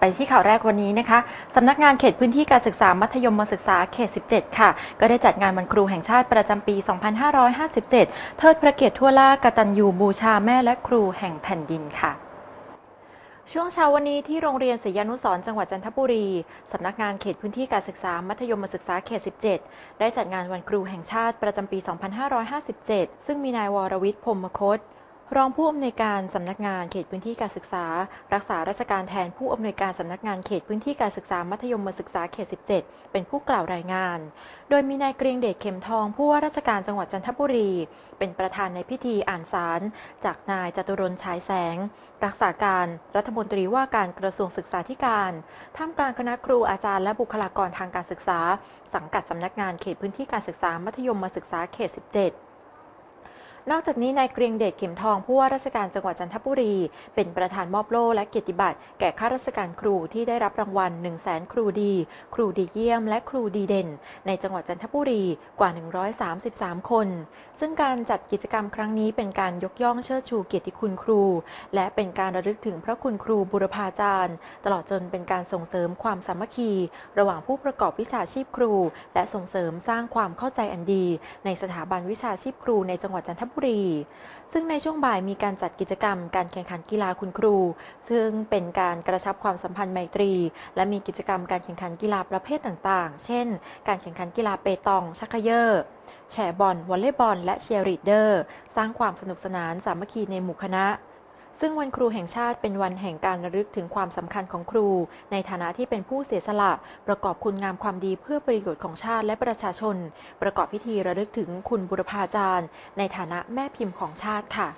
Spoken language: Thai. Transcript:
ไปที่ข่าวแรกวันนี้นะคะสำนักงานเขตพื้นที่การศึกษามัธยมศึกษาเขต 17 ค่ะ ก็ได้จัดงานวันครูแห่งชาติประจำปี 2557 เทิดพระเกียรติทั่วล่ากตัญญูบูชาแม่และครูแห่งแผ่นดินค่ะช่วงเช้าวันนี้ที่โรงเรียนศรียานุสร์จังหวัดจันทบุรี สำนักงานเขตพื้นที่การศึกษา มัธยมศึกษาเขต 17 ได้จัดงานวันครูแห่งชาติประจำปี 2557 ซึ่งมีนายวรวิทย์พรมคต รองผู้อำนวยการสำนักงานเขตพื้นที่การศึกษา รักษาราชการแทนผู้อำนวยการสำนักงานเขตพื้นที่การศึกษามัธยมศึกษาเขต 17 เป็นผู้กล่าวรายงาน โดยมีนายเกรียงเดชเข็มทองผู้ว่าราชการจังหวัดจันทบุรี เป็นประธานในพิธีอ่านสารจากนายจตุรนฉายแสง รักษาการรัฐมนตรีว่าการกระทรวงศึกษาธิการท่ามกลางคณะครูอาจารย์และบุคลากรทางการศึกษา สังกัดสำนักงานเขตพื้นที่การศึกษามัธยมศึกษาเขต 17 นอกจากนี้นายเกรียงเดชเข็มทองผู้ว่าราชการจังหวัดจันทบุรี เป็นประธานมอบโล่และเกียรติบัตรแก่ข้าราชการครูที่ได้รับรางวัล 1 0 0 0 0แสนครูดี ครูดีเยี่ยม และครูดีเด่น ในจังหวัดจันทบุรีกว่า 133 คน ซึ่งการจัดกิจกรรมครั้งนี้เป็นการยกย่องเชิดชูเกียรติคุณครู และเป็นการระลึกถึงพระคุณครูบุรพาจารย์ ตลอดจนเป็นการส่งเสริมความสามัคคี ระหว่างผู้ประกอบวิชาชีพครู และส่งเสริมสร้างความเข้าใจอันดี ในสถาบันวิชาชีพครูในจังหวัดจันทบุรี ซึ่งในช่วงบ่ายมีการจัดกิจกรรม การแข่งขันกีฬาคุณครู ซึ่งเป็นการกระชับความสัมพันธ์ไมตรี และมีกิจกรรมการแข่งขันกีฬาประเภทต่างๆ เช่น การแข่งขันกีฬาเปตอง ชักเยอร์แชร์บอลวอลเลย์บอล และเชียร์ลีดเดอร์ สร้างความสนุกสนานสามัคคีในหมู่คณะ ซึ่งวันครูแห่งชาติเป็นวันแห่งการระลึกถึงความสำคัญของครู ในฐานะที่เป็นผู้เสียสละ ประกอบคุณงามความดีเพื่อประโยชน์ของชาติและประชาชน ประกอบพิธีระลึกถึงคุณบุรพาจารย์ ในฐานะแม่พิมพ์ของชาติค่ะ